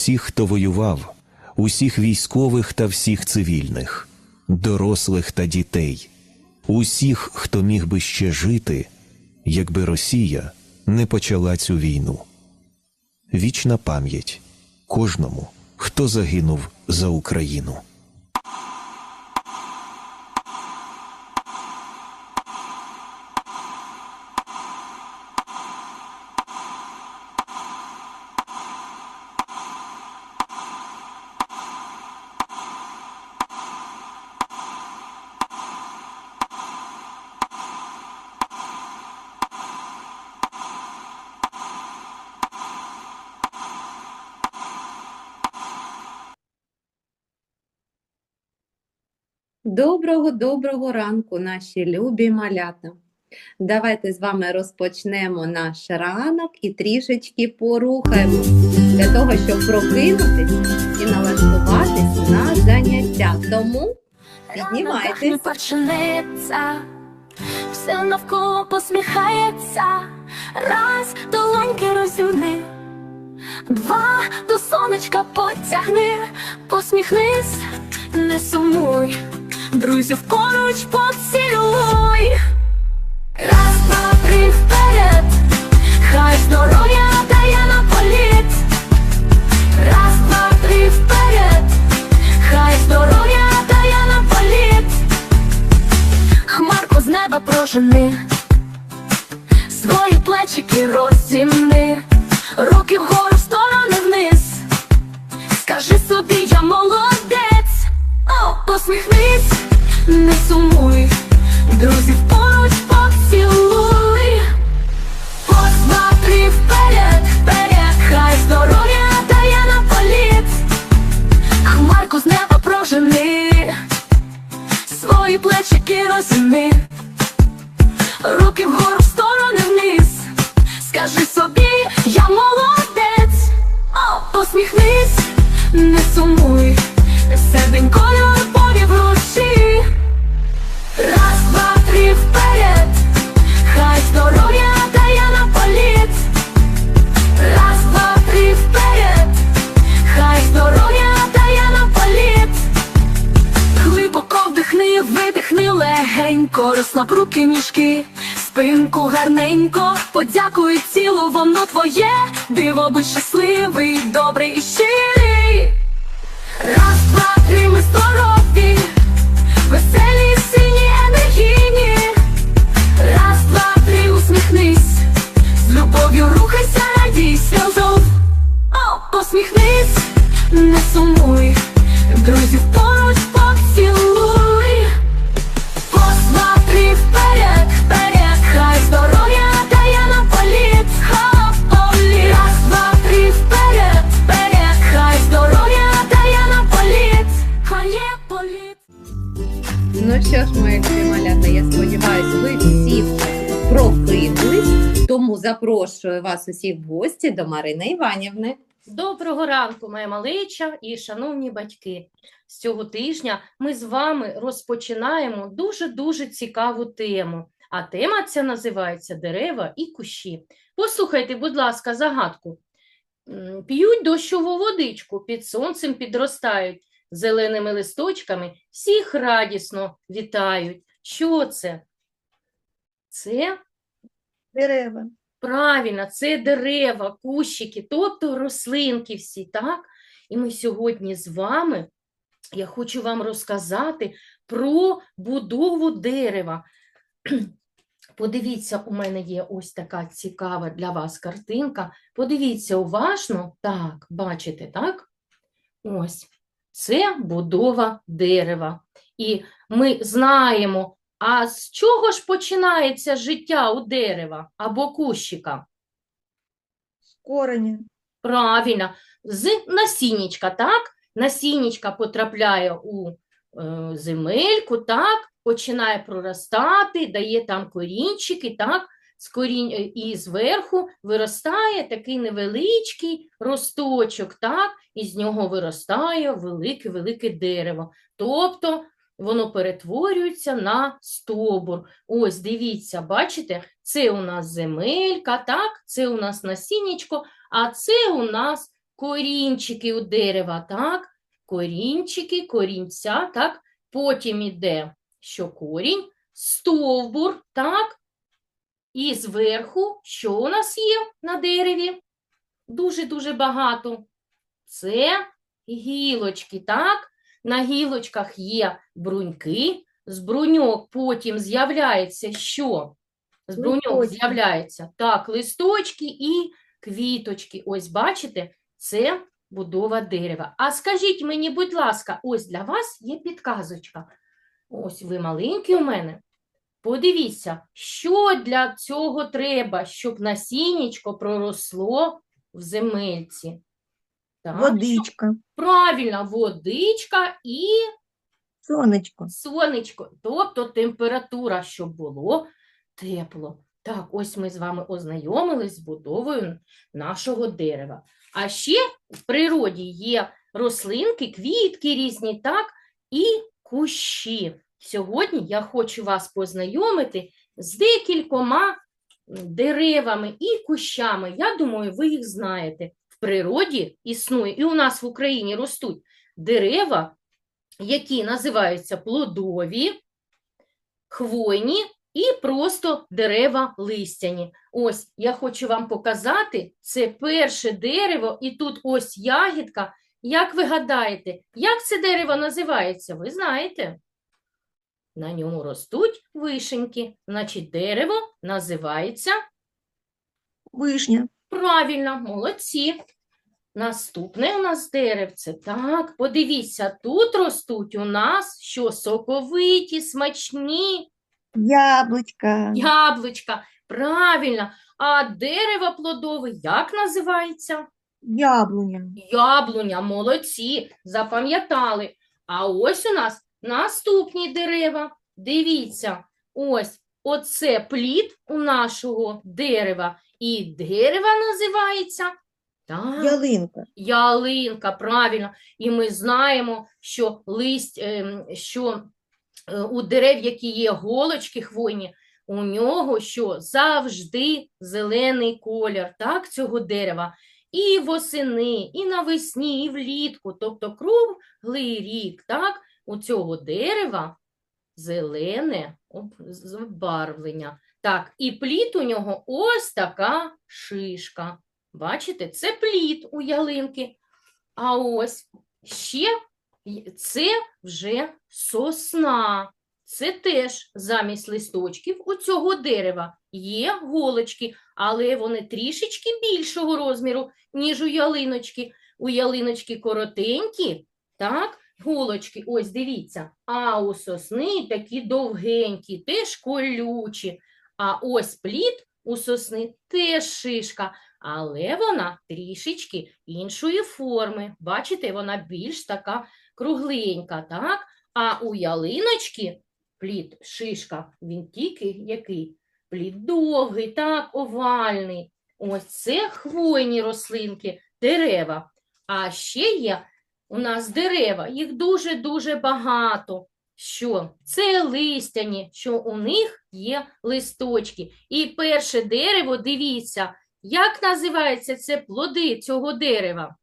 всіх, хто воював, усіх військових та всіх цивільних, дорослих та дітей, усіх, хто міг би ще жити, якби Росія не почала цю війну. Вічна пам'ять кожному, хто загинув за Україну. Доброго, доброго ранку, наші любі малята. Давайте з вами розпочнемо наш ранок і трішечки порухаємо для того, щоб прокинутись і налаштуватись на заняття. Тому Ранок піднімайтесь. не почнеться, все навколо посміхається. Раз долоньки розюни, два до сонечка потягни, посміхнись, не сумуй, друзів поруч поцілуй. Раз, два, три, вперед, хай здоров'я дає на політ. Раз, два, три, вперед, хай здоров'я дає на політ. Хмарку з неба прожени, свої плечики розімни, руки вгору, в сторони вниз. Скажи собі, я молодець, О, посміхнись, не сумуй, друзів поруч поцілуй. Два, три, вперед, вперед, хай здоров'я дає на політ. Хмарку з неба прожени, свої плечики розімни, руки вгору, в сторони вниз. Скажи собі, гарненько, подякуй цілу, воно твоє, диво будь щасливий, добрий і щирий. Ну що ж, мої малята, я сподіваюся, ви всі прокинулись, тому запрошую вас усіх в гості до Марини Іванівни. Доброго ранку, моя малеча і шановні батьки. З цього тижня ми з вами розпочинаємо дуже-дуже цікаву тему. А тема ця називається Дерева і кущі. Послухайте, будь ласка, загадку. П'ють дощову водичку, під сонцем підростають, зеленими листочками всіх радісно вітають. Що це? Це Дерева. Правильно, це дерева, кущики, тобто рослинки всі, так? І ми сьогодні з вами, я хочу вам розказати про будову дерева. Подивіться, у мене є ось така цікава для вас картинка. Подивіться уважно, так, бачите, так? Ось, це будова дерева. І ми знаємо, а з чого ж починається життя у дерева або кущика? З кореня. Правильно, з насіннячка, так? Насіннячка потрапляє у е, земельку, так? Починає проростати, дає там корінчики, так? Корінь... е, І зверху виростає такий невеличкий росточок, так? І з нього виростає велике-велике дерево. Тобто воно перетворюється на стовбур. Ось, дивіться, бачите, це у нас земелька, так? Це у нас насіннячко, а це у нас корінчики у дерева, так? Корінчики, корінця, так? Потім іде, що корінь, стовбур, так? І зверху, що у нас є на дереві? Дуже-дуже багато. Це гілочки, так? На гілочках є бруньки, з бруньок потім з'являється що? З бруньок Листочки. з'являється, так, листочки і квіточки. Ось бачите, це будова дерева. А скажіть мені, будь ласка, ось для вас є підказочка. Ось ви маленькі у мене. Подивіться, що для цього треба, щоб насіннячко проросло в земельці. Так, Водичка, Правильно, водичка і сонечко. сонечко, тобто температура, щоб було тепло. Так, ось ми з вами ознайомились з будовою нашого дерева. А ще в природі є рослинки, квітки різні, так, і кущі. Сьогодні я хочу вас познайомити з декількома деревами і кущами. Я думаю, ви їх знаєте. В природі існує, і у нас в Україні ростуть дерева, які називаються плодові, хвойні і просто дерева листяні. Ось я хочу вам показати це перше дерево, і тут ось ягідка. Як ви гадаєте, як це дерево називається? Ви знаєте? На ньому ростуть вишеньки, значить дерево називається Вишня, Правильно, молодці. Наступне у нас деревце. Так, подивіться, тут ростуть у нас що соковиті, смачні яблучка, яблучка. Правильно. А дерево плодове як називається? яблуня, Яблуня, молодці, запам'ятали. А ось у нас наступні дерева. Дивіться, ось оце плід у нашого дерева. І дерево називається. Так, ялинка, ялинка, правильно. І ми знаємо, що листь, ем, що е, у дерев, які є голочки хвойні, у нього що завжди зелений колір, так, цього дерева. І восени, і навесні, і влітку, тобто круглий рік, так, у цього дерева зелене забарвлення. Так, і плід у нього ось така шишка. Бачите, це плід у ялинки. А ось ще це вже сосна. Це теж замість листочків у цього дерева є голочки, але вони трішечки більшого розміру, ніж у ялиночки. У ялиночки коротенькі, так, голочки, ось дивіться. А у сосни такі довгенькі, теж колючі. А ось плід у сосни теж шишка, але вона трішечки іншої форми. Бачите, вона більш така кругленька, так? А у ялиночки плід шишка, він тільки який? Плід довгий, так, овальний. Ось це хвойні рослинки, дерева. А ще є у нас дерева, їх дуже-дуже багато. Що це листяні, що у них є листочки. І перше дерево, дивіться, як називається це плоди цього дерева?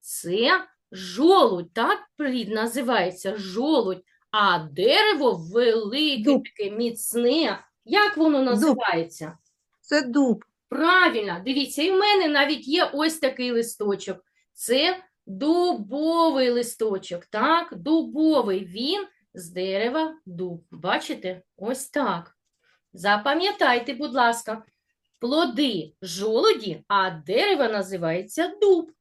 Це жолудь, так плід називається жолудь, а дерево велике, Дуб. таке міцне. Як воно називається? це дуб, Правильно, дивіться, і в мене навіть є ось такий листочок. Це дубовий листочок, так? Дубовий він з дерева дуб. Бачите? Ось так. Запам'ятайте, будь ласка, плоди жолуді, а дерево називається дуб.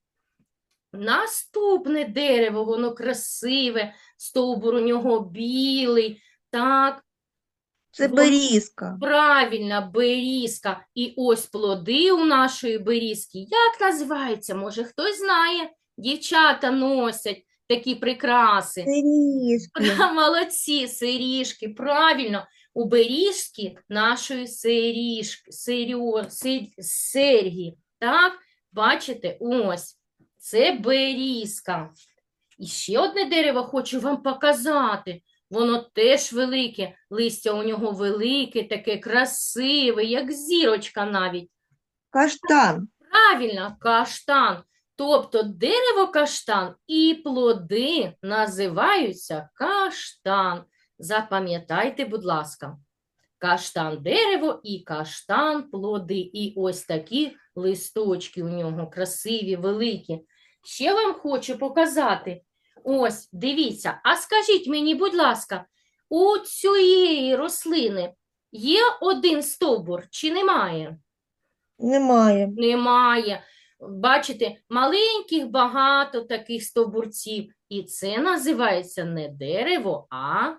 Наступне дерево, воно красиве, стовбур у нього білий, так, це берізка, Правильно, берізка. І ось плоди у нашої берізки. Як називається? Може, хтось знає? Дівчата носять такі прикраси. сиріжки, Молодці, сиріжки, правильно. У берізки нашої сиріжки, сирьо, сир, сергі. Так, бачите, ось, це берізка. І ще одне дерево хочу вам показати. Воно теж велике, листя у нього велике, таке красиве, як зірочка навіть. каштан, Правильно, каштан. Тобто дерево каштан і плоди називаються каштан. Запам'ятайте, будь ласка. Каштан дерево і каштан плоди. І ось такі листочки у нього красиві, великі. Ще вам хочу показати. Ось, дивіться. А скажіть мені, будь ласка, у цієї рослини є один стовбур чи немає? Немає. Немає. Бачите, маленьких багато таких стовбурців. І це називається не дерево, а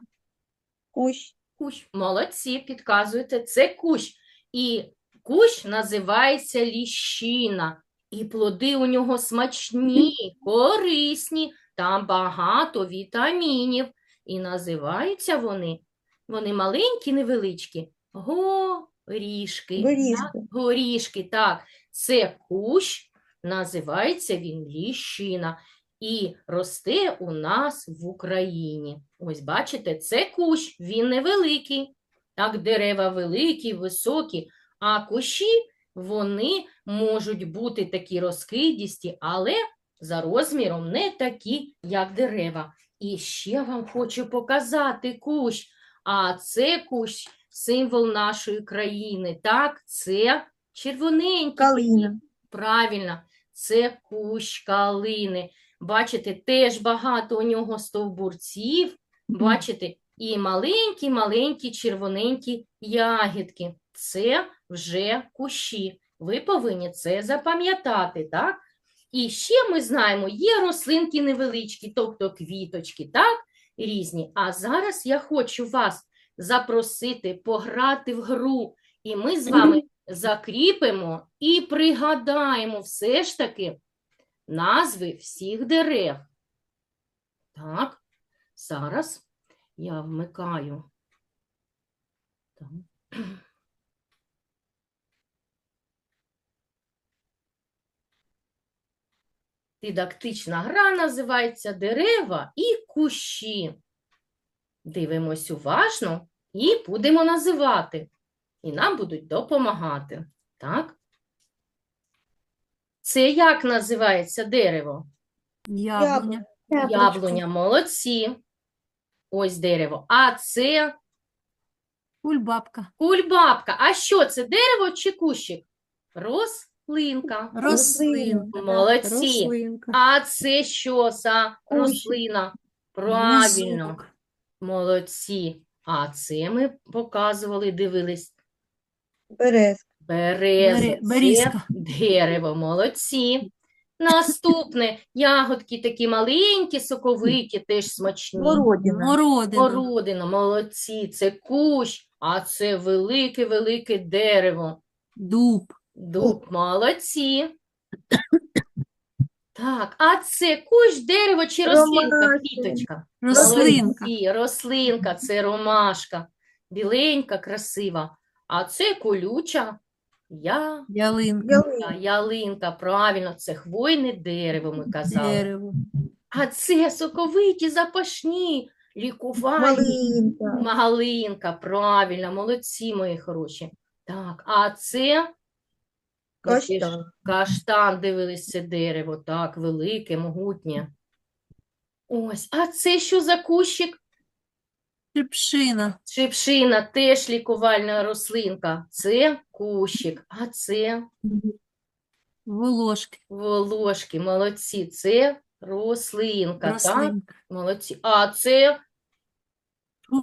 Кущ. кущ. Молодці, підказуєте, це кущ. І кущ називається ліщина. І плоди у нього смачні, корисні, там багато вітамінів. І називаються вони, вони маленькі, невеличкі, горішки. Горішки. Так, Горішки, так. Це кущ, називається він ліщина. І росте у нас в Україні. Ось бачите, це кущ, він невеликий. Так, дерева великі, високі, а кущі вони можуть бути такі розкидісті, але за розміром не такі, як дерева. І ще вам хочу показати кущ. А це кущ символ нашої країни. Так, це червоненький. Калина. Правильно, це кущ калини. Бачите, теж багато у нього стовбурців. Бачите, і маленькі-маленькі червоненькі ягідки. Це вже кущі. Ви повинні це запам'ятати, так? І ще ми знаємо, є рослинки невеличкі, тобто квіточки, так? Різні. А зараз я хочу вас запросити пограти в гру, і ми з вами закріпимо і пригадаємо все ж таки назви всіх дерев. Так, зараз я вмикаю. Так. Дидактична гра називається Дерева і кущі. Дивимось уважно і будемо називати. І нам будуть допомагати. Так? Це як називається дерево? Яблуня. Яблуня, молодці. Ось дерево. А це Кульбабка. кульбабка. А що це дерево чи кущик? Рослинка. Рослинка. Молодці. Рослинка. А це що за рослина? Правильно. Візок. Молодці. А це ми показували, дивились. Берез. Береза. Бере- Це дерево. Молодці. Наступне. Ягодки такі маленькі, соковиті, теж смачні. Городина. Мородина. Городина, молодці. Це кущ, а це велике-велике дерево. Дуб. Дуб, молодці. Так, а це кущ, дерево чи рослинка, Ромашка. квіточка? Рослинка. Молодці, рослинка, це ромашка. Біленька, красива. А це колюча я, Ялинка. Ялина. ялинка. Правильно, це хвойне дерево, ми казали. Дерево. А це соковиті, запашні, лікувальні. Малинка. Малинка, правильно, молодці, мої хороші. Так, а це Каштан. каштан, дивились, це дерево, так, велике, могутнє. Ось, а це що за кущик? Шипшина. Шипшина, теж лікувальна рослинка. Це кущик, а це Волошки. волошки, молодці, це рослинка, так? Молодці. А це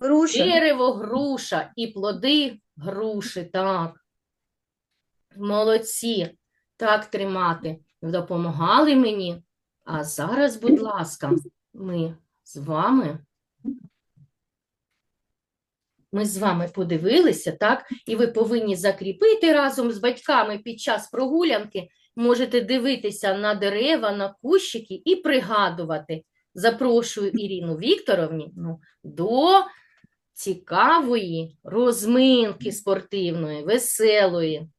Груша. Дерево груша і плоди груші, так. Молодці. Так тримати. Допомагали мені. А зараз, будь ласка, ми з вами. Ми з вами подивилися, так? І ви повинні закріпити разом з батьками під час прогулянки. Можете дивитися на дерева, на кущики і пригадувати. Запрошую Ірину Вікторовні ну, до цікавої розминки спортивної, веселої.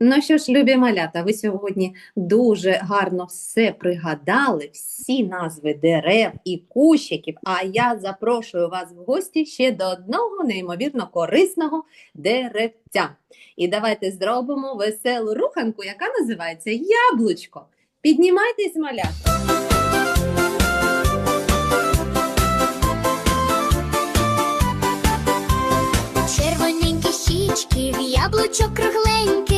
Ну що ж, любі малята, ви сьогодні дуже гарно все пригадали, всі назви дерев і кущиків. А я запрошую вас в гості ще до одного неймовірно корисного деревця. І давайте зробимо веселу руханку, яка називається яблучко. Піднімайтесь, малята. Червоненькі щічки, яблучок кругленьких,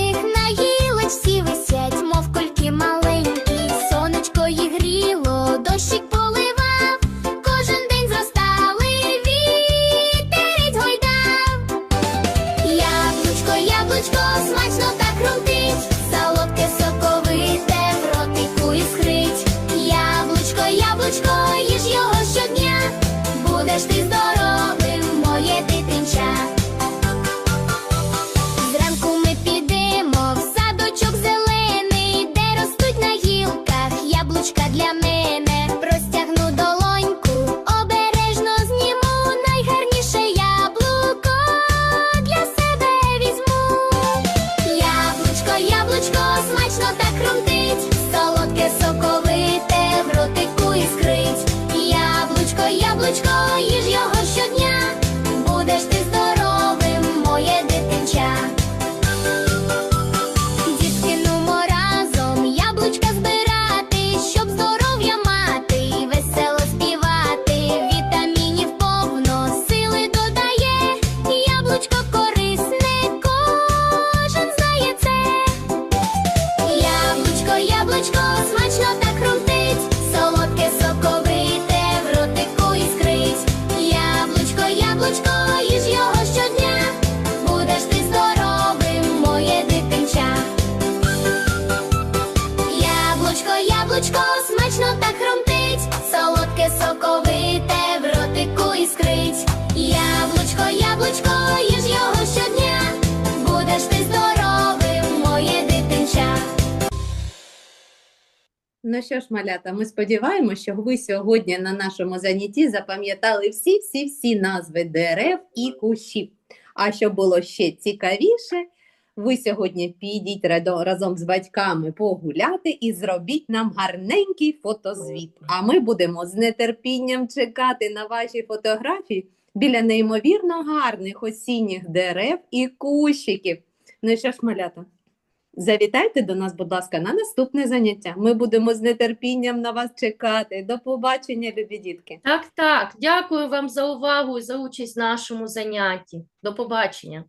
яблучко, їж його щодня, будеш ти здоровим, моє дитинча. Ну що ж, малята, ми сподіваємося, що ви сьогодні на нашому занятті запам'ятали всі-всі-всі назви дерев і кущів. А що було ще цікавіше, ви сьогодні підіть разом з батьками погуляти і зробіть нам гарненький фотозвіт. А ми будемо з нетерпінням чекати на ваші фотографії біля неймовірно гарних осінніх дерев і кущиків. Ну що ж, малята, Завітайте до нас, будь ласка, на наступне заняття. Ми будемо з нетерпінням на вас чекати. До побачення, любі дітки. Так, так. Дякую вам за увагу і за участь в нашому занятті. До побачення.